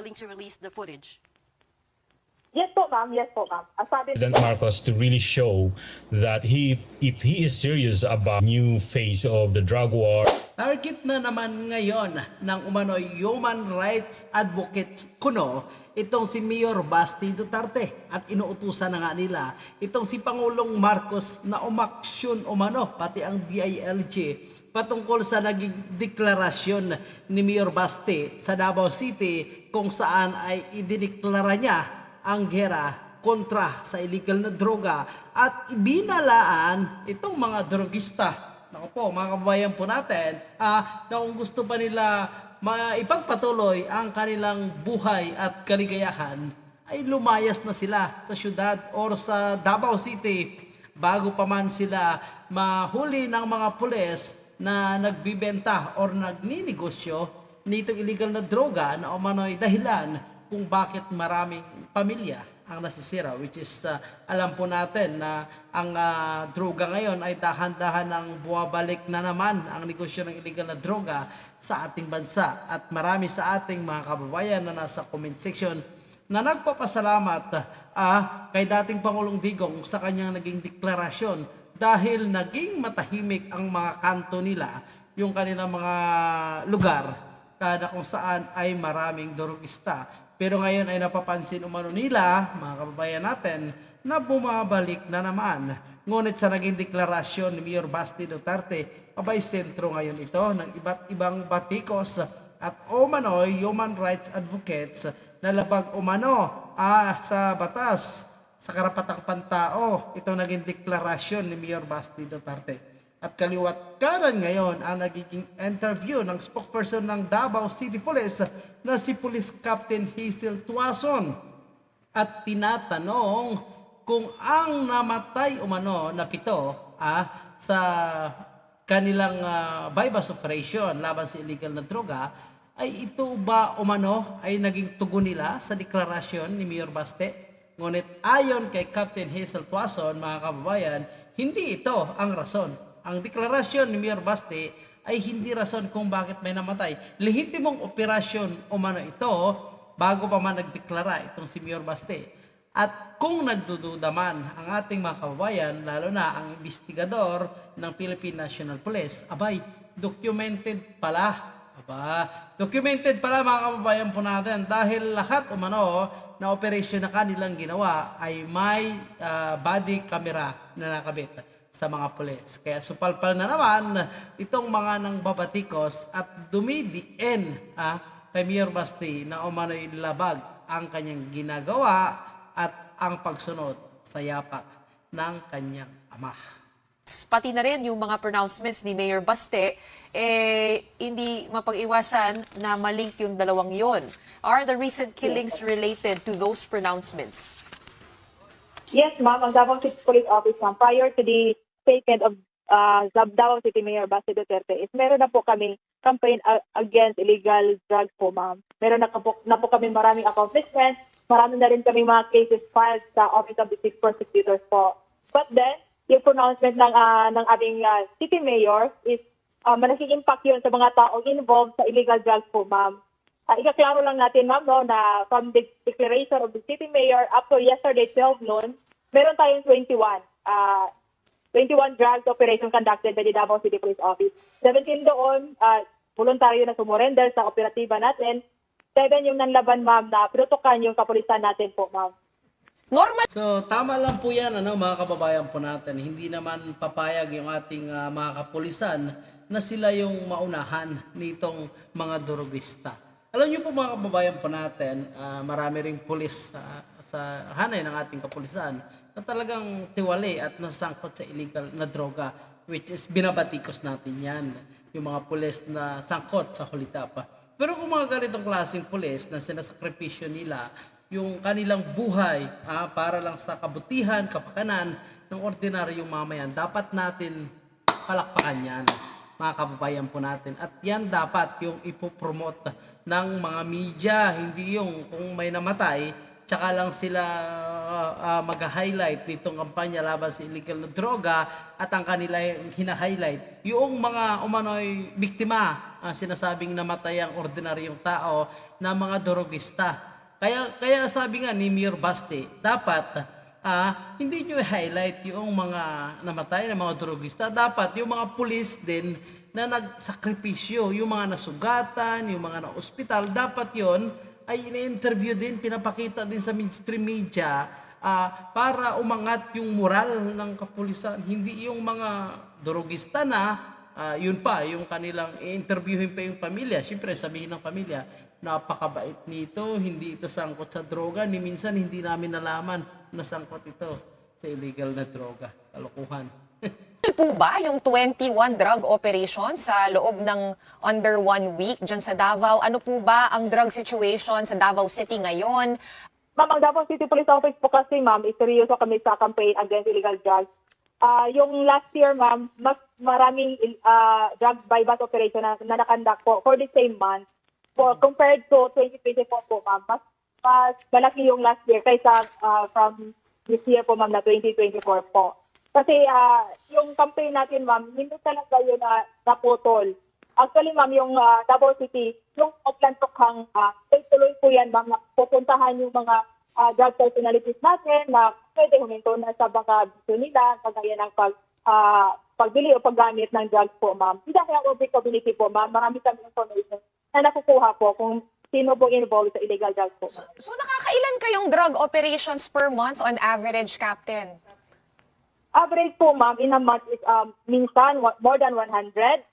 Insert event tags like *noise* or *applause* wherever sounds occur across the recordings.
willing to release the footage? Yes po, ma'am. Yes po, ma'am. Sabi President Marcos to really show that he, if he is serious about new phase of the drug war, Target na naman ngayon ng umano'y human rights advocate kuno itong si Mayor Basti Duterte at inuutusan na nga nila itong si Pangulong Marcos na umaksyon umano pati ang DILG patungkol sa naging deklarasyon ni Mayor Basti sa Davao City kung saan ay idineklara niya ang gera kontra sa illegal na droga at ibinalaan itong mga drogista. Naku po, mga kababayan po natin, ah, na kung gusto pa nila maipagpatuloy ang kanilang buhay at kaligayahan, ay lumayas na sila sa syudad or sa Davao City bago pa man sila mahuli ng mga pulis na nagbibenta or nagninegosyo nitong illegal na droga na umano'y dahilan kung bakit maraming pamilya ang nasisira which is uh, alam po natin na ang uh, droga ngayon ay dahan-dahan ng buwabalik na naman ang negosyo ng illegal na droga sa ating bansa. At marami sa ating mga kababayan na nasa comment section na nagpapasalamat ah, kay dating Pangulong Digong sa kanyang naging deklarasyon dahil naging matahimik ang mga kanto nila yung kanilang mga lugar kada kung saan ay maraming drogista pero ngayon ay napapansin umano nila, mga kababayan natin, na bumabalik na naman. Ngunit sa naging deklarasyon ni Mayor Basti Duterte, abay sentro ngayon ito ng iba't ibang batikos at umano'y human rights advocates na labag umano ah, sa batas sa karapatang pantao. Ito naging deklarasyon ni Mayor Basti Duterte. At kaliwat kanan ngayon ang nagiging interview ng spokesperson ng Davao City Police na si Police Captain Hazel Tuason. At tinatanong kung ang namatay umano na pito ah, sa kanilang uh, bypass operation laban sa illegal na droga ay ito ba umano ay naging tugon nila sa deklarasyon ni Mayor Baste? Ngunit ayon kay Captain Hazel Tuason, mga kababayan, hindi ito ang rason ang deklarasyon ni Mayor Baste ay hindi rason kung bakit may namatay. Lehitimong operasyon umano ito bago pa man nagdeklara itong si Mayor Baste. At kung nagdududa man ang ating mga kababayan, lalo na ang investigador ng Philippine National Police, abay, documented pala. Aba, documented pala mga kababayan po natin dahil lahat umano na operasyon na kanilang ginawa ay may ah, body camera na nakabit sa mga pulis. Kaya supalpal na naman itong mga nang babatikos at dumidiin ah, kay Mayor Basti na umano'y labag ang kanyang ginagawa at ang pagsunod sa yapak ng kanyang ama. Pati na rin yung mga pronouncements ni Mayor Baste, eh, hindi mapag-iwasan na malink yung dalawang yon. Are the recent killings related to those pronouncements? Yes, ma'am. Ang Davao City Police Office, ma'am, prior to the statement of uh, Davao City Mayor Basti Duterte is meron na po kami campaign against illegal drugs po, ma'am. Meron na po, na po kami maraming accomplishments. Marami na rin kami mga cases filed sa Office of the Chief Prosecutors po. But then, yung pronouncement ng, ah, ng aming ah, city mayor is uh, malaking impact yun sa mga taong involved sa illegal drugs po, ma'am. Uh, ikaklaro lang natin, ma'am, no, na from the declaration of the city mayor up to yesterday, 12 noon, meron tayong 21. Uh, 21 drugs operation conducted by the Davao City Police Office. 17 doon, uh, voluntaryo na sumurrender sa operatiba natin. 7 yung nanlaban, ma'am, na pinutukan yung kapulisan natin po, ma'am. Normal So tama lang po yan ano, mga kababayan po natin. Hindi naman papayag yung ating ah, mga kapulisan na sila yung maunahan nitong mga durugista. Alam niyo po mga kababayan po natin, ah, marami ring pulis sa, sa hanay ng ating kapulisan na talagang tiwali at nasangkot sa illegal na droga which is binabatikos natin yan. Yung mga pulis na sangkot sa hulitapa. Pero kung mga ganitong klaseng pulis na sinasakripisyo nila yung kanilang buhay ah, para lang sa kabutihan, kapakanan ng ordinaryong mamayan, dapat natin palakpakan yan, mga kababayan po natin. At yan dapat yung ipopromote ng mga media, hindi yung kung may namatay, tsaka lang sila ah, mag-highlight nitong kampanya laban sa illegal na droga at ang kanila hina-highlight yung mga umano'y biktima ang sinasabing namatay ang ordinaryong tao na mga drogista. Kaya kaya sabi nga ni Mayor Basti, dapat ah, hindi nyo i-highlight yung mga namatay na mga drogista. Dapat yung mga pulis din na nagsakripisyo, yung mga nasugatan, yung mga na-ospital, dapat yon ay ini-interview din, pinapakita din sa mainstream media ah, para umangat yung moral ng kapulisan. Hindi yung mga drogista na, ah, yun pa, yung kanilang i-interviewin pa yung pamilya. Siyempre, sabihin ng pamilya, napakabait nito, hindi ito sangkot sa droga. Ni minsan, hindi namin nalaman na sangkot ito sa illegal na droga. Kalokohan. *laughs* Ano po ba yung 21 drug operation sa loob ng under one week dyan sa Davao? Ano po ba ang drug situation sa Davao City ngayon? Ma'am, ang Davao City Police Office po kasi, ma'am, is seryoso kami sa campaign against illegal drugs. Ah, yung last year, ma'am, mas maraming ah, drug bypass operation na, na nakandak po for the same month. For, compared to 2024 po, ma'am, mas, mas malaki yung last year kaysa ah, from this year po, ma'am, na 2024 po. Kasi ah, yung campaign natin, ma'am, hindi talaga yun na naputol. Actually, ma'am, yung ah, Davao City, yung Upland Tokhang, uh, tuloy po yan, ma'am, pupuntahan yung mga ah, drug personalities natin na pwede huminto na sa baka gusto nila, kagaya ng pag, ah, pagbili o paggamit ng drugs po, ma'am. Hindi kaya public community po, ma'am. Marami kami information na nakukuha po kung sino po involved sa illegal drugs po. ma'am. So nakakailan kayong drug operations per month on average, Captain? Average po, ma'am, in a month is um, minsan more than 100.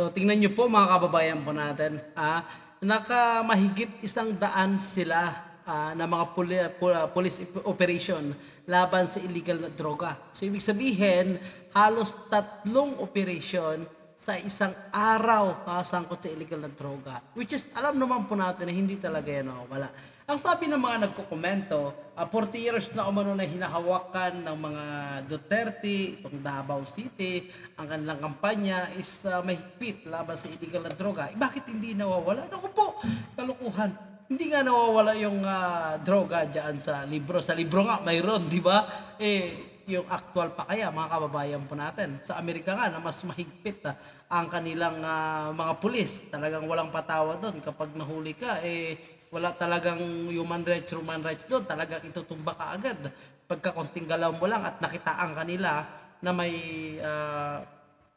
So tingnan niyo po mga kababayan po natin, ah, nakamahigit isang daan sila ah, na mga puli, pu- police operation laban sa illegal na droga. So ibig sabihin, halos tatlong operation sa isang araw nakasangkot sa illegal na droga. Which is, alam naman po natin na hindi talaga yan wala. Ang sabi ng mga nagkukomento, ah, 40 years na umano na hinahawakan ng mga Duterte, itong Davao City, ang kanilang kampanya is ah, mahigpit laban sa illegal na droga. Eh, bakit hindi nawawala? Naku po, kalukuhan. Hindi nga nawawala yung ah, droga dyan sa libro. Sa libro nga, mayroon, di ba? Eh, yung actual pa kaya, mga kababayan po natin. Sa Amerika nga, na mas mahigpit ah, ang kanilang ah, mga pulis. Talagang walang patawa doon. Kapag nahuli ka, eh, wala talagang human rights, human rights doon. Talagang itutumba ka agad. Pagka konting galaw mo lang at nakitaan kanila na may ah,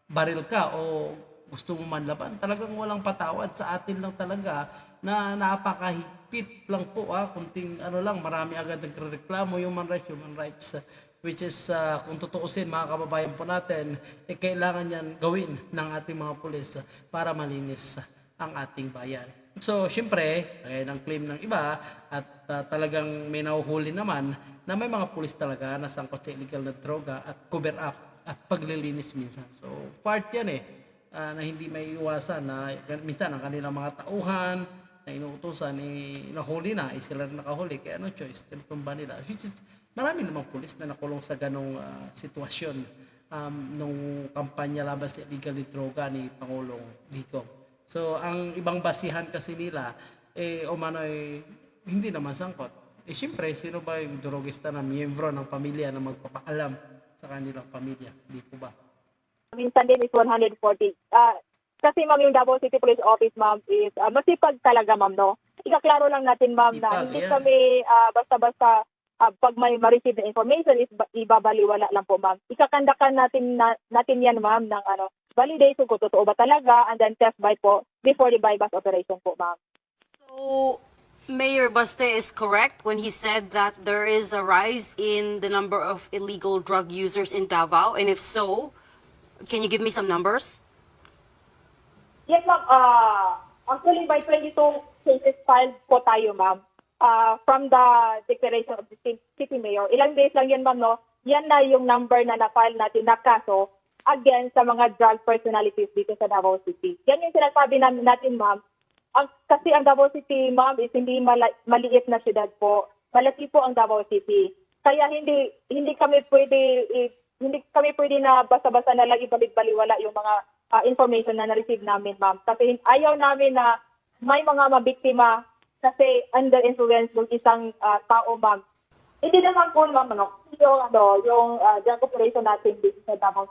baril ka o gusto mo manlaban, talagang walang patawad sa atin lang talaga na napakahigpit lang po ah, kunting ano lang, marami agad nagrereklamo human rights, human rights ah, which is ah, kung tutuusin mga kababayan po natin, eh, kailangan yan gawin ng ating mga pulis ah, para malinis ang ating bayan. So, syempre, kaya ng claim ng iba at ah, talagang may nahuhuli naman na may mga pulis talaga na sangkot sa illegal na droga at cover up at paglilinis minsan. So, part yan eh, ah, na hindi may iwasan na minsan ang kanilang mga tauhan na inuutosan eh, nahuli na, eh, sila rin nakahuli, kaya no choice, tinutumba nila. Which is, marami namang pulis na nakulong sa ganong ah, sitwasyon um, nung kampanya laban sa illegal na droga ni Pangulong Digong. So, ang ibang basihan kasi nila, eh, umano'y hindi naman sangkot. Eh, siyempre, sino ba yung drogista na miyembro ng pamilya na magpapaalam sa kanilang pamilya? Hindi po ba? Minsan din is 140. Ah, kasi ma'am yung Davao City Police Office ma'am is ah, masipag talaga ma'am no. Ikaklaro lang natin ma'am na Sipag, hindi kami ah, basta-basta ah, pag may ma-receive na information is ba- ibabaliwala lang po ma'am. Ikakandakan natin na, natin yan ma'am ng ano validation kung totoo ba talaga and then test by po before the bypass operation po ma'am. So, Mayor Baste is correct when he said that there is a rise in the number of illegal drug users in Davao. And if so, can you give me some numbers? Yes, ma'am. Uh, actually, by 22 cases filed po tayo, ma'am. Uh, from the declaration of the ci- city mayor. Ilang days lang yan, ma'am, no? Yan na yung number na na-file natin na kaso against sa mga drug personalities dito sa Davao City. Yan yung sinasabi namin natin, ma'am. Ang, kasi ang Davao City, ma'am, is hindi mala- maliit na syudad po. Malaki po ang Davao City. Kaya hindi hindi kami pwede i- hindi kami pwede na basta-basta na lang ibalik-baliwala yung mga ah, information na na-receive namin, ma'am. Kasi ayaw namin na may mga mabiktima kasi under influence ng isang ah, tao, ma'am. Hindi naman po, ma'am, ano, yung, ano, yung ah, drug operation natin dito sa Davao.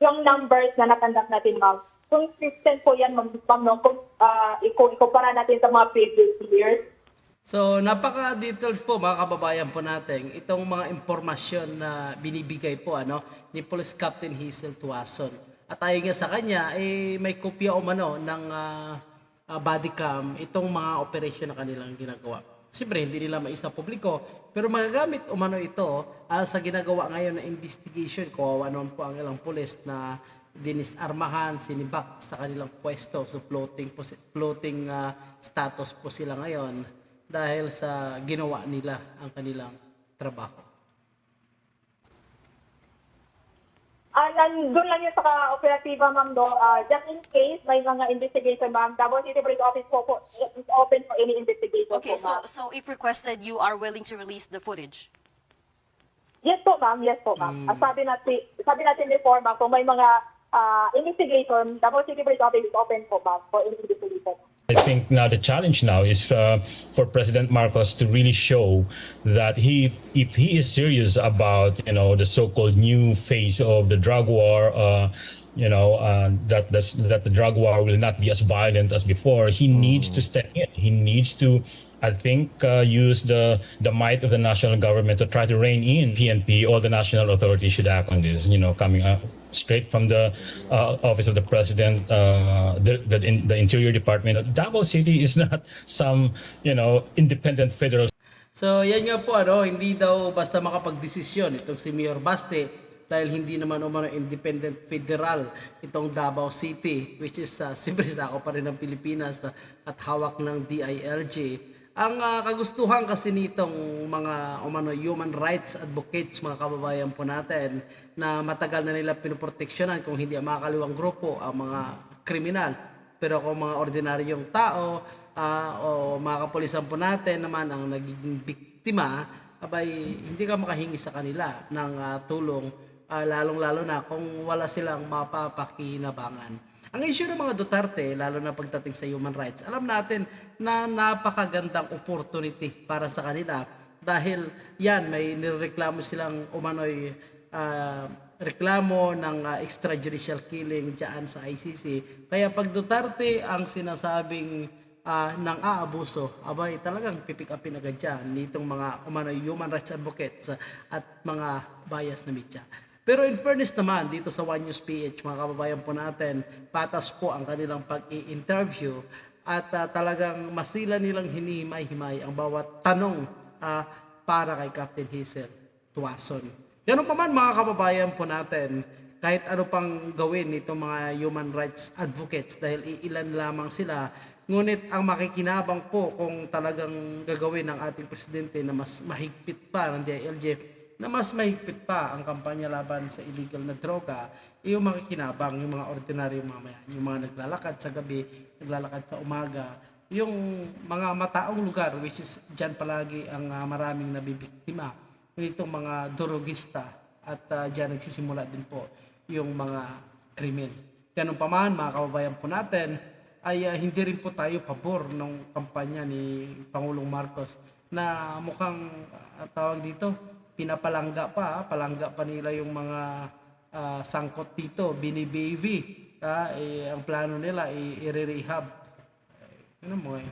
Yung numbers na nakandak natin, ma'am, consistent po yan, ma'am, no? Kung uh, ikumpara natin sa mga previous years. So, napaka-detailed po mga kababayan po natin itong mga impormasyon na binibigay po ano ni Police Captain Hazel Tuason. At ayon nga sa kanya, eh, may kopya umano ng ah, ah, body cam itong mga operasyon na kanilang ginagawa. Siyempre, hindi nila maisa publiko, pero magagamit umano ito ah, sa ginagawa ngayon na investigation. Kawawa naman po ang ilang pulis na dinisarmahan, sinibak sa kanilang pwesto. So floating, floating ah, status po sila ngayon dahil sa ginawa nila ang kanilang trabaho. Ah, nandun lang yun sa ka-operatiba, ma'am, do. Ah, just in case may mga investigation, ma'am, Davao City Police Office po, po is open for any investigation Okay, po, so so if requested, you are willing to release the footage. Yes po, ma'am. Yes po, ma'am. At sabi natin, sabi natin before, ma'am, kung may mga ah, investigation, Davao City Police Office is open po, ma'am, for any investigation. I think now the challenge now is uh, for President Marcos to really show that he, if he is serious about you know the so-called new phase of the drug war, uh, you know uh, that that's, that the drug war will not be as violent as before. He needs to step in. He needs to. I think uh, use the the might of the national government to try to rein in PNP. All the national authorities should act on this. You know, coming up straight from the uh, office of the president, uh, the the, in, the Interior Department. Davao City is *laughs* not some you know independent federal So yan nga po ano, hindi daw basta makapagdesisyon itong si Mayor Baste dahil hindi naman umano independent federal itong Davao City which is uh, *laughs* siyempre sako pa rin ng Pilipinas at hawak ng DILG. Ang ah, kagustuhan kasi nitong mga umano human rights advocates mga kababayan po natin na matagal na nila pinoproteksyonan kung hindi ang mga kaliwang grupo ang mga kriminal pero kung mga ordinaryong tao ah, o mga kapulisan po natin naman ang nagiging biktima, abay hindi ka makahingi sa kanila ng ah, tulong ah, lalong-lalo na kung wala silang mapapakinabangan. Ang issue ng mga Duterte, lalo na pagdating sa human rights, alam natin na napakagandang opportunity para sa kanila dahil yan, may nireklamo silang umano'y ah, reklamo ng ah, extrajudicial killing dyan sa ICC. Kaya pag Duterte ang sinasabing ah, ng aabuso, abay talagang pipick upin agad dyan nitong mga umano'y human rights advocates at mga bias na media. Pero in fairness naman, dito sa One News PH, mga kababayan po natin, patas po ang kanilang pag-i-interview at ah, talagang masila nilang hinihimay-himay ang bawat tanong ah, para kay Captain Hazel Tuason. Ganun pa man mga kababayan po natin, kahit ano pang gawin nitong mga human rights advocates dahil iilan lamang sila, ngunit ang makikinabang po kung talagang gagawin ng ating presidente na mas mahigpit pa ng DILG na mas mahigpit pa ang kampanya laban sa illegal na droga, yung makikinabang, yung mga ordinaryong mamayan, yung mga naglalakad sa gabi, naglalakad sa umaga, yung mga mataong lugar, which is dyan palagi ang ah, maraming nabibiktima, itong mga drogista, at ah, dyan nagsisimula din po yung mga krimen. Ganun pa man, mga kababayan po natin, ay ah, hindi rin po tayo pabor ng kampanya ni Pangulong Marcos na mukhang ah, tawag dito, pinapalangga pa, ah, palangga pa nila yung mga ah, sangkot dito, bini-baby. Ah, eh, ang plano nila i- i-rehab. Eh, ano mo eh,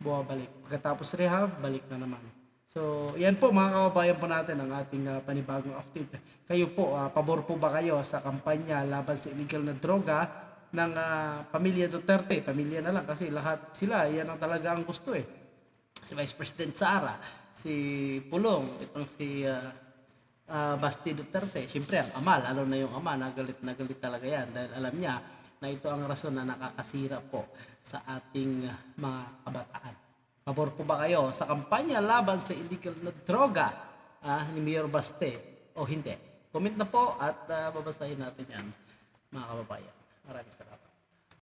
bumabalik. Pagkatapos rehab, balik na naman. So, yan po mga kababayan po natin ang ating ah, panibagong update. Kayo po, ah, pabor po ba kayo sa kampanya laban sa illegal na droga ng ah, pamilya Duterte? Pamilya na lang kasi lahat sila, yan ang talaga ang gusto eh. Si Vice President Sara, si Pulong, itong si ah, ah, Basti Duterte. Siyempre, ang ama, lalo na yung ama, nagalit na galit talaga yan dahil alam niya na ito ang rason na nakakasira po sa ating ah, mga kabataan. Pabor po ba kayo sa kampanya laban sa illegal na droga ah, ni Mayor Baste o hindi? Comment na po at ah, babasahin natin yan mga kababayan. Maraming salamat.